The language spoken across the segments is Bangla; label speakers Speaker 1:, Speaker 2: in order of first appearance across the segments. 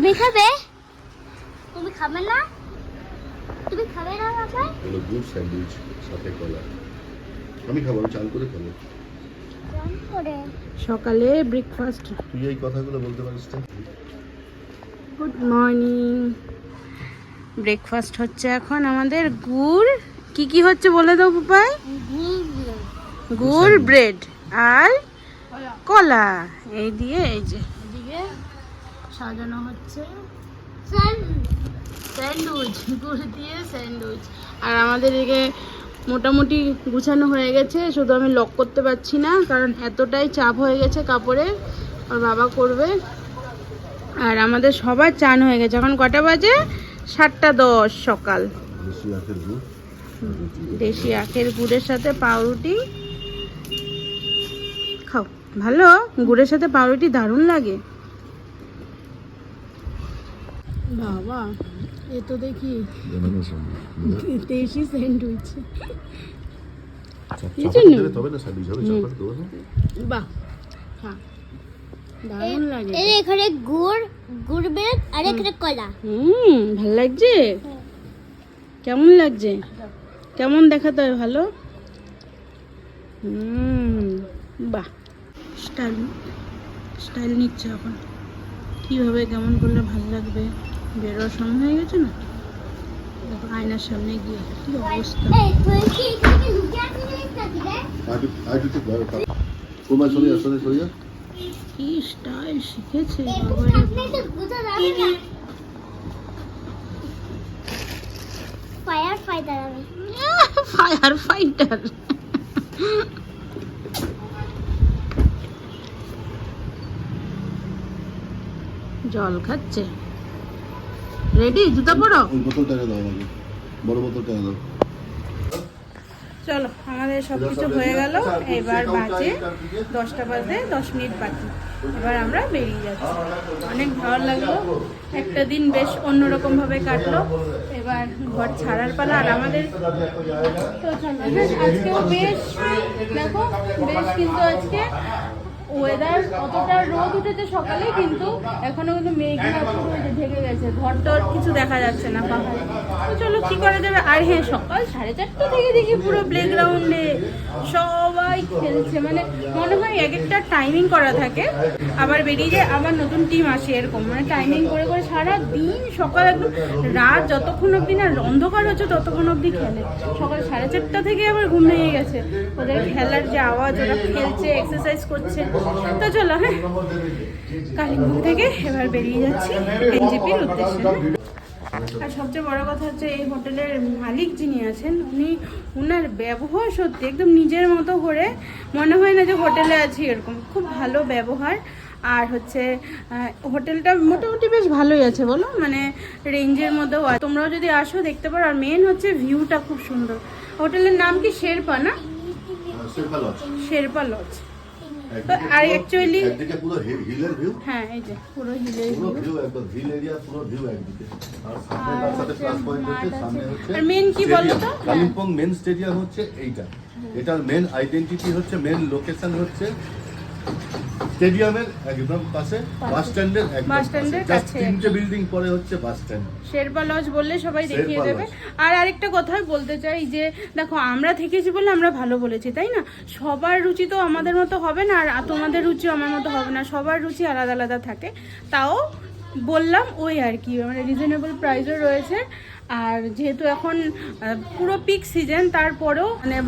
Speaker 1: তুমি খাবে? তুমি খাবে না? তুমি খাবে না বাবা?
Speaker 2: হলো গুড স্যান্ডউইচ সাথে কলা। আমি খাব আমি চাল করে খাব।
Speaker 3: সকালে ব্রেকফাস্ট
Speaker 2: তুই এই কথাগুলো বলতে পারিস না?
Speaker 3: গুড মর্নিং ব্রেকফাস্ট হচ্ছে এখন আমাদের গুড়। কি কি হচ্ছে বলে দাও পাপাই গুড় ব্রেড আর কলা। এই দিয়ে এই যে। এদিকে সাজানো হচ্ছে। স্যান্ডউইচ গুড় দিয়ে স্যান্ডউইচ। আর আমাদের এদিকে মোটামুটি গুছানো হয়ে গেছে শুধু আমি লক করতে পারছি না কারণ এতটাই চাপ হয়ে গেছে কাপড়ে। আর বাবা করবে। আর আমাদের সবার চান হয়ে গেছে। এখন কটা বাজে? সাতটা দশ সকাল। দেশি আখের গুড়ের সাথে পাউরুটি। খাও। ভালো? গুড়ের সাথে পাউরুটি দারুণ লাগে। বাবা এ তো দেখি দেশি স্যান্ডউইচ। বাহ হ্যাঁ দারুণ লাগে।
Speaker 1: এই এখানে গুড় গুড় বেদ আর এখানে কলা।
Speaker 3: হুম ভালো লাগছে? কেমন লাগছে? কেমন দেখাতে হয় ভালো? হুম বাহ। স্টাইল স্টাইল নিচ্ছে এখন কীভাবে কেমন করলে ভালো লাগবে? বেরোর সময় হয়ে গেছে না? দেখো আয়নার সামনে গিয়ে কি অবস্থা?
Speaker 1: কি
Speaker 3: স্টাইল শিখেছে
Speaker 1: ফায়ার ফাইটার
Speaker 3: ফায়ার ফাইটার জল খাচ্ছে? রেডি জুতা পরো?
Speaker 2: ওই বোতলটা দাও আমাকে। বড় বোতলটা দাও।
Speaker 3: চলো আমাদের সব কিছু হয়ে গেল। এবার বাজে দশটা বাজে দশ মিনিট বাকি। এবার আমরা বেরিয়ে যাচ্ছি। অনেক ভালো লাগল। একটা দিন বেশ অন্যরকম ভাবে কাটলো। এবার ঘর ছাড়ার পালা। আর আমাদের তো আজকেও বেশ দেখো বেশ কিন্তু আজকে ওয়েদার অতটা রোদ উঠেছে সকালে, কিন্তু এখনও কিন্তু পুরো ঢেকে গেছে। ঘর টর কিছু দেখা যাচ্ছে না, পাহাড়ে। তো চলো, কি করা যাবে? আর হ্যাঁ সকাল সাড়ে চারটা থেকে দেখি পুরো প্লেগ্রাউন্ডে সবাই খেলছে। মানে মনে হয় এক একটা টাইমিং করা থাকে। আবার বেরিয়ে যায় আবার নতুন টিম আসে এরকম। মানে টাইমিং করে করে সারা দিন সকাল একদম রাত যতক্ষণ অবধি না অন্ধকার হচ্ছে, ততক্ষণ অবধি খেলে। সকাল সাড়ে চারটা থেকে আবার ঘুম ভেঙে গেছে। ওদের খেলার যে আওয়াজ, ওরা খেলছে এক্সারসাইজ করছে। তো চলো হ্যাঁ। কালিম্পং থেকে এবার বেরিয়ে যাচ্ছি এনজিপির উদ্দেশ্যে। আর সবচেয়ে বড় কথা হচ্ছে এই হোটেলের মালিক যিনি আছেন উনি ওনার ব্যবহার সত্যি একদম নিজের মতো করে মনে হয় না যে হোটেলে আছি এরকম। খুব ভালো ব্যবহার। আর হচ্ছে হোটেলটা মোটামুটি বেশ ভালোই আছে বলো মানে রেঞ্জের মধ্যেও তোমরাও যদি আসো দেখতে পারো। আর মেন হচ্ছে ভিউটা খুব সুন্দর। হোটেলের নাম কি? শেরপা না?
Speaker 2: সেফা লজ
Speaker 3: শেরপা লজ আর অ্যাকচুয়ালি
Speaker 2: একদিকে পুরো হিলের ভিউ
Speaker 3: হ্যাঁ এই যে পুরো হিলের
Speaker 2: পুরো
Speaker 3: ভিউ
Speaker 2: একদম হিল এরিয়া পুরো ভিউ একদিকে। আর সামনে তার সাথে প্লাস পয়েন্ট হচ্ছে সামনে হচ্ছে
Speaker 3: আর মেন কি বলো তো?
Speaker 2: কালিম্পং মেন স্টেডিয়াম হচ্ছে এইটা। এটার মেন আইডেন্টিটি হচ্ছে মেন লোকেশন হচ্ছে স্টেডিয়ামের একদম পাশে বাস স্ট্যান্ডের
Speaker 3: বাস স্ট্যান্ডের কাছে
Speaker 2: তিনটে। বিল্ডিং পরে হচ্ছে বাস স্ট্যান্ড।
Speaker 3: শেরপা লজ বললে সবাই দেখিয়ে দেবে। আর আরেকটা কথা বলতে চাই যে দেখো আমরা থেকেছি বলে আমরা ভালো বলেছি তাই না? সবার রুচি তো আমাদের মতো হবে না আর তোমাদের রুচিও আমার মতো হবে না। সবার রুচি আলাদা আলাদা থাকে। তাও বললাম ওই আর কি মানে রিজনেবল প্রাইসও রয়েছে। আর যেহেতু এখন পুরো পিক সিজন তারপরেও মানে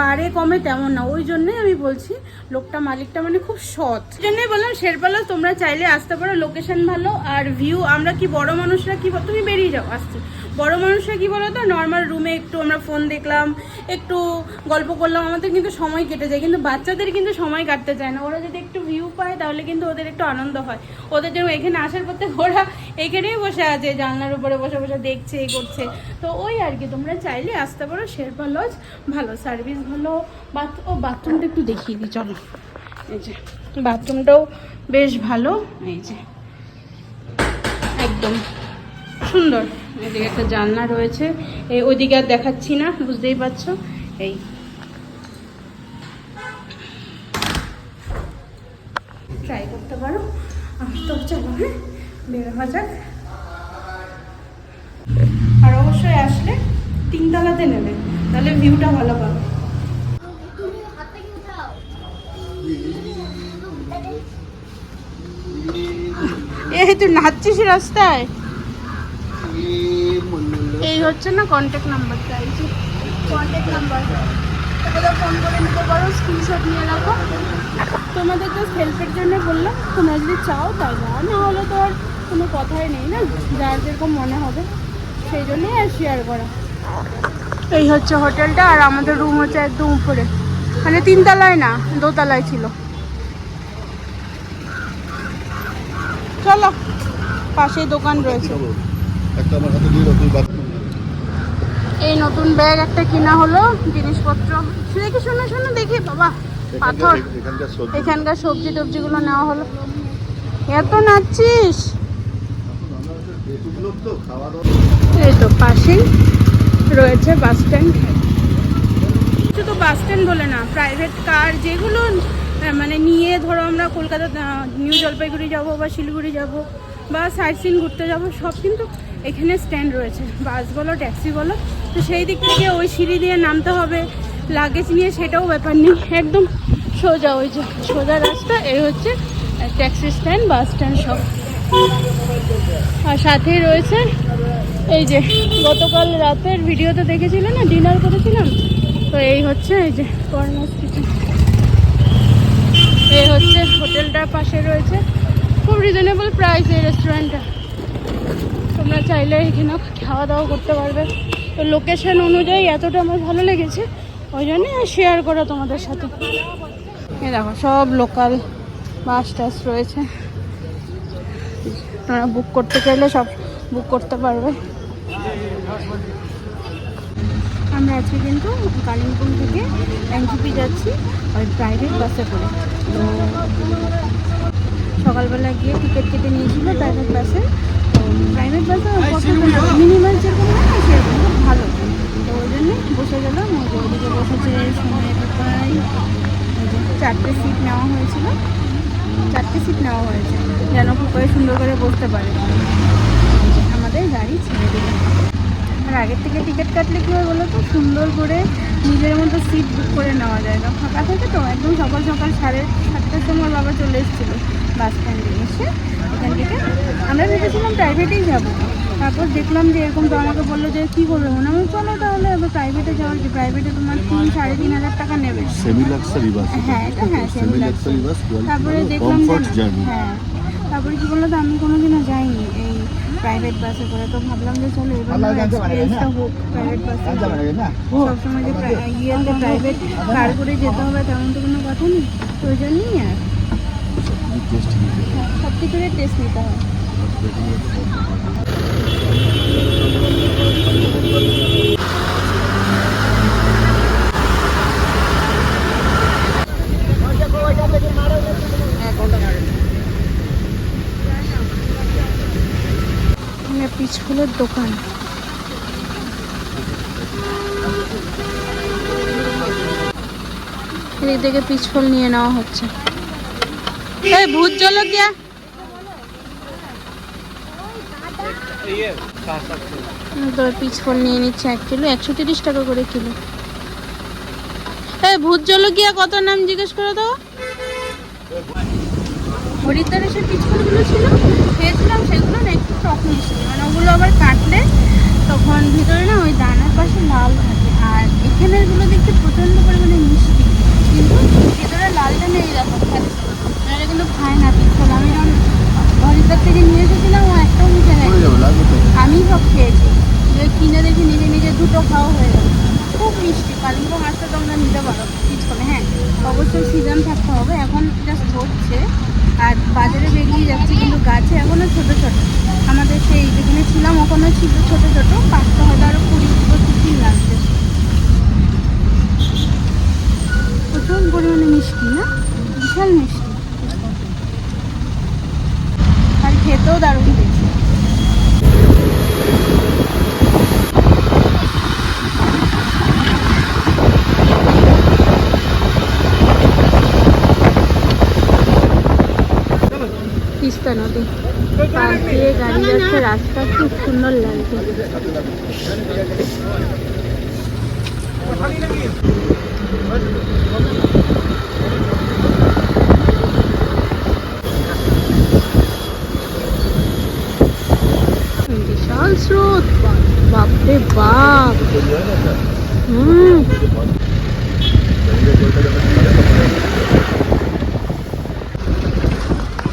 Speaker 3: বাড়ে, কমে তেমন না। ওই জন্যই আমি বলছি, লোকটা, মালিকটা মানে খুব সৎ। জন্যই বললাম, শেরপালা, তোমরা চাইলে আসতে পারো লোকেশন ভালো, আর ভিউ আমরা কি বড় মানুষরা কি তুমি বেরিয়ে যাও, আসছে। বড় মানুষরা কি বলো তো নর্মাল রুমে একটু আমরা ফোন দেখলাম, একটু গল্প করলাম, আমাদের কিন্তু সময় কেটে যায়, কিন্তু বাচ্চাদের কিন্তু সময় কাটতে চায় না। ওরা যদি একটু ভিউ পায়, তাহলে কিন্তু ওদের একটু আনন্দ হয়। ওদের জন্য এখানে আসার পথে ওরা এখানেই বসে আছে, জানলার উপরে বসে বসে দেখছে করছে। তো ওই আর কি, তোমরা চাইলে আসতে পারো শেরপা লজ ভালো সার্ভিস ভালো বাথ ও বাথরুমটা একটু দেখিয়ে দিই, চলো। এই যে বাথরুমটাও বেশ ভালো। এই যে, একদম সুন্দর। এদিকে একটা জানলা রয়েছে। এই ওইদিকে আর দেখাচ্ছি না, বুঝতেই পারছ? এই। ট্রাই করতে পারো। তো চলো হ্যাঁ? বের হওয়া যাক আর অবশ্যই আসলে তিনতলাতে নেবে, তাহলে ভিউটা ভালো পাবে। এই তুই নাচছিস রাস্তায়? এই হচ্ছে না কন্ট্যাক্ট নাম্বার ফোন করে নিয়ে রাখো। তোমাদের হেল্পের জন্য বললাম যদি চাও, তাই না হলে তো আর কোনো কথাই নেই না, যার যেরকম মনে হবে। সেই জন্যই আর শেয়ার করা। এই হচ্ছে হোটেলটা আর আমাদের রুম হচ্ছে একদম উপরে। মানে তিনতলায় না দোতলায় ছিল। চলো পাশেই দোকান রয়েছে। এই নতুন ব্যাগ একটা কিনা হলো জিনিসপত্র। দেখি শোনো শোনো দেখি বাবা পাথর।
Speaker 2: এখানকার সবজি।
Speaker 3: এখানকার সবজি টবজিগুলো নেওয়া হলো। এত নাচছিস
Speaker 2: বেতুক লোক তো খাওয়া দাওয়া
Speaker 3: এই তো পাশেই রয়েছে বাস স্ট্যান্ড। শুধু বাস স্ট্যান্ড বলে না প্রাইভেট কার যেগুলো মানে নিয়ে ধরো আমরা কলকাতা নিউ জলপাইগুড়ি যাব বা শিলিগুড়ি যাব বা সাইট সিন ঘুরতে যাব, সব কিন্তু এখানে স্ট্যান্ড রয়েছে। বাস বলো, ট্যাক্সি বলো, তো সেই দিক থেকে ওই সিঁড়ি দিয়ে নামতে হবে লাগেজ নিয়ে সেটাও ব্যাপার নেই। একদম সোজা ওই যে সোজা রাস্তা, এই হচ্ছে ট্যাক্সি স্ট্যান্ড, বাস স্ট্যান্ড সব। আর সাথেই রয়েছে এই যে গতকাল রাতের ভিডিওতে দেখেছিলে না? ডিনার করেছিলাম? তো এই হচ্ছে এই যে কর্নার কিচেন এই হচ্ছে হোটেলটার পাশে রয়েছে। খুব রিজনেবল প্রাইস এই রেস্টুরেন্টটা তোমরা চাইলে এখানে খাওয়া দাওয়া করতে পারবে। তো লোকেশন অনুযায়ী এতটা আমার ভালো লেগেছে, ওই জন্যে শেয়ার করা তোমাদের সাথে। এই দেখো, সব লোকাল বাস টাস রয়েছে। তোমরা বুক করতে চাইলে সব বুক করতে পারবে। আমরা আজকে কিন্তু কালিম্পং থেকে এনজিপি যাচ্ছি ওই প্রাইভেট বাসে করে। তো সকালবেলা গিয়ে টিকিট কেটে নিয়েছিল প্রাইভেট বাসে তো প্রাইভেট বাসে মিনিমাম যেরকম না সেরকম খুব ভালো। তো ওই জন্যে বসে গেলাম ওদিকে বসেছে সময় প্রায় চারটে সিট নেওয়া হয়েছিল। চারটে সিট নেওয়া হয়েছে। যেন করে সুন্দর করে বসতে পারে। আমাদের গাড়ি ছেড়ে দিল। আর আগের থেকে টিকিট কাটলে কী হয় বলো তো সুন্দর করে নিজের মতো সিট বুক করে নেওয়া যায়। না ফাঁকা থাকে তো, একদম সকাল সকাল সাড়ে সাতটার সময় বাবা চলে এসেছিল। বাস স্ট্যান্ডে এসে এখান থেকে। আমরা ভেবেছিলাম প্রাইভেটেই যাব। তারপর দেখলাম যে এরকম তো আমাকে বলল যে কী করবে? মনে হয় চলো তাহলে এবার প্রাইভেটে যাওয়ার যে প্রাইভেটে তোমার তিন সাড়ে তিন হাজার টাকা নেবে।
Speaker 2: সেমি লাক্সারি বাস
Speaker 3: হ্যাঁ এটা হ্যাঁ
Speaker 2: সেমি
Speaker 3: সেমি
Speaker 2: লাক্সারি বাস
Speaker 3: তারপরে দেখলাম যে মানে হ্যাঁ। তারপরে কি বলল তো আমি কোনোদিনও যাইনি এই প্রাইভেট বাসে করে। তো ভাবলাম যে চলো এবার এক্সপিরিয়েন্সটা হোক প্রাইভেট বাসে সবসময় যে প্রাই- ইয়েতে প্রাইভেট কার করে যেতে হবে তেমন তো কোনো কথা নেই। তো ওই জন্যই আর।
Speaker 2: টেস্ট
Speaker 3: হ্যাঁ, সব কিছুরই টেস্ট নিতে হয় পিচফুলের দোকান। এদিক থেকে পিচফল নিয়ে নেওয়া হচ্ছে। ভূত জলকিয়া তো পিচফল নিয়ে নিচ্ছে এক কিলো, একশো তিরিশ টাকা করে কিলো। এই ভূত জলকিয়া কত নাম জিজ্ঞেস করে দাও। হরিদ্বারে সে পিচফলগুলো ছিল, খেয়েছিলাম সেগুলো একটু টক মিষ্টি মানে ওগুলো আবার কাটলে ছোট ছোট তিস্তা নদী। পাশ দিয়ে আশেপাশে রাস্তা খুব সুন্দর লাগছে। বিশাল স্রোত। বাপরে বাপ। হুম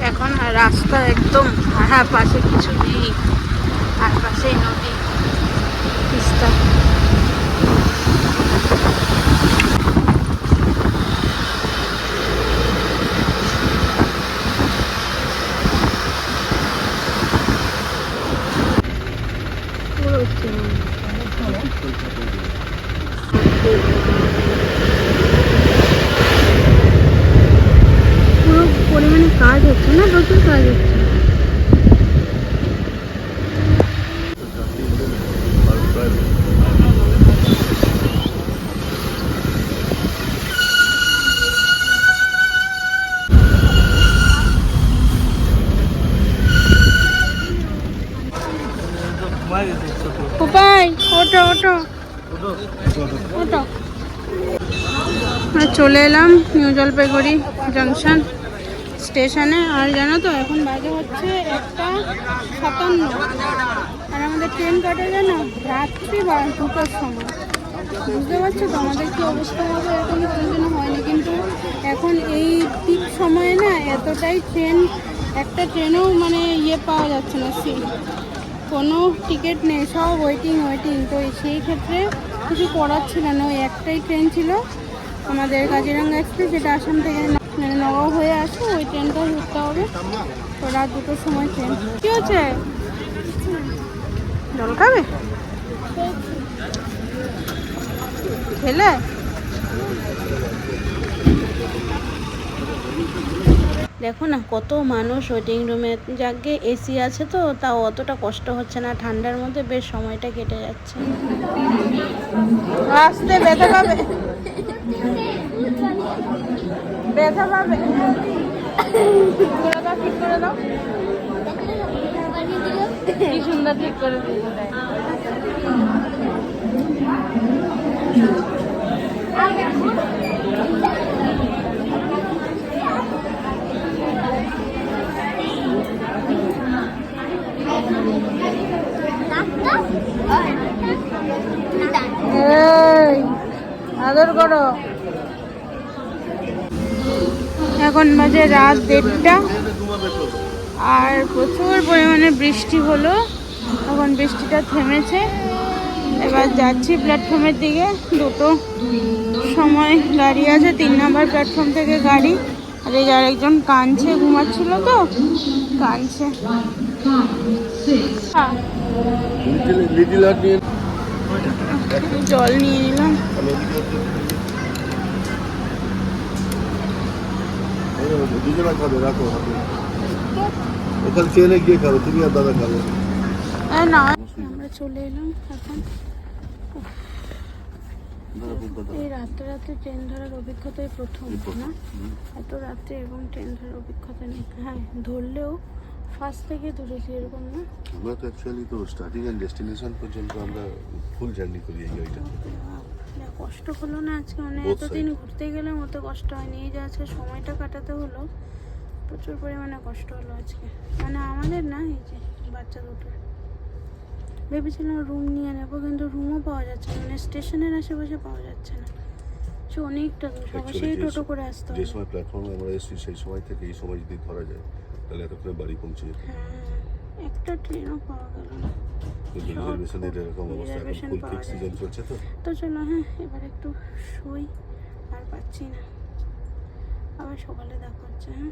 Speaker 3: এখন আর রাস্তা একদম খারাপ পাশে কিছু নেই। আর পাশেই নদী তিস্তা পুরো চেন। পুরো পরিমাণে কাজ হচ্ছে উপায় ওটো চলে এলাম নিউ জলপাইগুড়ি জাংশন। স্টেশনে, আর জানো তো, এখন বাজে হচ্ছে একটা সাতান্ন। আর আমাদের ট্রেন কাটে জানো রাত্রি বা দুটোর সময়। বুঝতে পারছ তো আমাদের কি অবস্থা হবে? এখন কোনোদিনও হয়নি, কিন্তু এখন এই ঠিক সময়ে না এতটাই ট্রেন, একটা ট্রেনেও মানে ইয়ে পাওয়া যাচ্ছে না সিট কোনো টিকিট নেই, সব ওয়েটিং ওয়েটিং তো সেই ক্ষেত্রে কিছু করার ছিল না। ওই একটাই ট্রেন ছিল আমাদের কাজিরাঙ্গা এক্সপ্রেস, যেটা আসাম থেকে মানে নগাঁও হয়ে আসে, ওই ট্রেনটা ধরতে হবে। তো রাত দুটোর সময় ট্রেন কি হচ্ছে? জল খাবে? খেলে? দেখো না, কত মানুষ ওয়েটিং রুমে যাকে এসি আছে তো, তাও অতটা কষ্ট হচ্ছে না। ঠান্ডার মধ্যে বেশ সময়টা কেটে যাচ্ছে। আসতে ব্যথা পাবে ব্যথা পাবে? করে দাও ঠিক করে দাও। কি সুন্দর ঠিক করে এই আদর করো এখন বাজে রাত দেড়টা। আর প্রচুর পরিমাণে বৃষ্টি হলো। এখন বৃষ্টিটা থেমেছে। এবার যাচ্ছি প্ল্যাটফর্মের দিকে। দুটো সময় গাড়ি আছে। তিন নাম্বার প্ল্যাটফর্ম থেকে গাড়ি। আর এই যে আরেকজন কাঁদছে ঘুমাচ্ছিল তো। কাঁদছে। জল নিয়ে নিলাম।
Speaker 2: দুজনা খাবে রাখো হাতে ট্রেনে গিয়ে খাবে তুমি আর দাদা খাবে
Speaker 3: না আমরা চলে এলাম এখন এই রাতে রাতে ট্রেন ধরার অভিজ্ঞতাই প্রথম না এত রাতে এবং ট্রেন ধরার অভিজ্ঞতা নেই হ্যাঁ ধরলেও ফার্স্ট থেকে ধরেছি এরকম না
Speaker 2: আমরা তো অ্যাকচুয়ালি তো স্টার্টিং অ্যান্ড ডেস্টিনেশন পর্যন্ত আমরা ফুল জার্নি করি এই গাড়িটাতে
Speaker 3: যা কষ্ট হলো না আজকে মানে এতদিন ঘুরতে গেলে মতো কষ্ট হয়নি। এই যে আজকে সময়টা কাটাতে হলো প্রচুর পরিমাণে কষ্ট হলো আজকে। মানে আমাদের না এই যে বাচ্চা দুটো ভেবেছিলাম রুম নিয়ে নেব কিন্তু রুমও পাওয়া যাচ্ছে না মানে স্টেশনের আশেপাশে পাওয়া যাচ্ছে না। সে অনেকটা দূর সবাই সেই টোটো করে আসতে
Speaker 2: যে সময় প্ল্যাটফর্মে আমরা এসেছি সেই সময় থেকে এই সময় যদি ধরা যায় তাহলে এতক্ষণে বাড়ি পৌঁছে যেত।
Speaker 3: হ্যাঁ, একটা ট্রেনও পাওয়া গেল না।
Speaker 2: রিজার্ভেশনের এরকম অবস্থা এখন ফুল
Speaker 3: পাওয়া
Speaker 2: পিক সিজন চলছে তো?
Speaker 3: তো চলো হ্যাঁ এবার একটু শুই আর পাচ্ছি না। আবার সকালে দেখা হচ্ছে হ্যাঁ।